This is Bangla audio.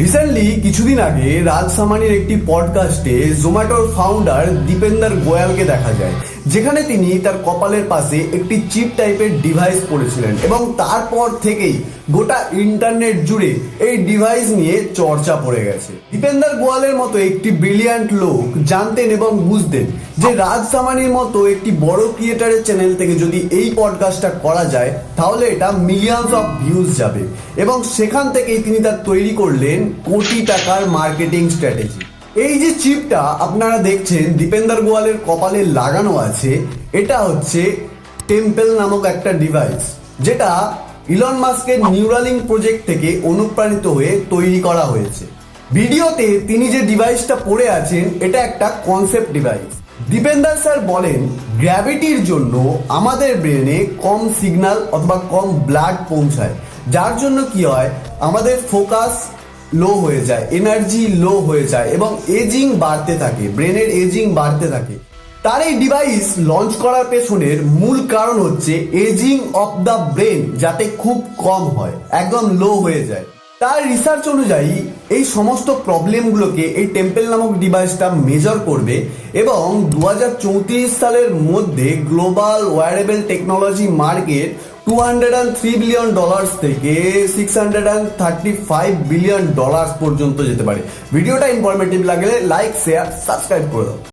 রিসেন্টলি কিছুদিন আগে রাজ সামানির একটি পডকাস্টে জোম্যাটোর ফাউন্ডার দীপেন্দার গোয়ালকে দেখা যায়। যেখানে তিনি তার কপালের পাশে একটি চিপ টাইপের ডিভাইস পড়েছিলেন এবং তারপর থেকেই গোটা ইন্টারনেট জুড়ে এই ডিভাইস নিয়ে চর্চা পড়ে গেছে। দীপেন্দার গোয়ালের মতো একটি ব্রিলিয়ান্ট লোক জানতেন এবং বুঝতেন যে রাজ সামানির মতো একটি বড় ক্রিয়েটারের চ্যানেল থেকে যদি এই পডকাস্টটা করা যায়, তাহলে এটা মিলিয়ন্স অফ ভিউজ যাবে এবং সেখান থেকেই তিনি তার তৈরি করলেন কোটি টাকার মার্কেটিং স্ট্র্যাটেজি এই যে চিপটা আপনারা দেখছেন, দীপেন্দার গোয়ালের কপালে লাগানো আছে, এটা হচ্ছে টেম্পেল নামক একটা ডিভাইস যেটা ইলন মাস্কের নিউরালিং প্রজেক্ট থেকে অনুপ্রাণিত হয়ে তৈরি করা হয়েছে। ভিডিওতে তিনি যে ডিভাইসটা পড়ে আছেন, এটা একটা কনসেপ্ট ডিভাইস দীপেন্দার স্যার বলেন গ্র্যাভিটির জন্য আমাদের ব্রেনে কম সিগন্যাল অথবা কম ব্লাড পৌঁছায়। যার জন্য কি হয়? আমাদের ফোকাস লো হয়ে যায় এনার্জি লো হয়ে যায় এবং এজিং বাড়তে থাকে ব্রেনের এজিং বাড়তে থাকে। তার এই ডিভাইস লঞ্চ করার পেছনের মূল কারণ হচ্ছে এজিং অফ দ্য ব্রেন যাতে খুব কম হয়, একদম লো হয়ে যায়। তার রিসার্চ অনুযায়ী এই সমস্ত প্রবলেমগুলোকে এই টেম্পেল নামক ডিভাইসটা মেজর করবে এবং দু হাজার চৌত্রিশ সালের মধ্যে global wearable technology market two hundred and three billion dollars থেকে six hundred and thirty five billion dollars পর্যন্ত যেতে পারে। ভিডিওটা ইনফরমেটিভ লাগলে লাইক শেয়ার সাবস্ক্রাইব করে দাও।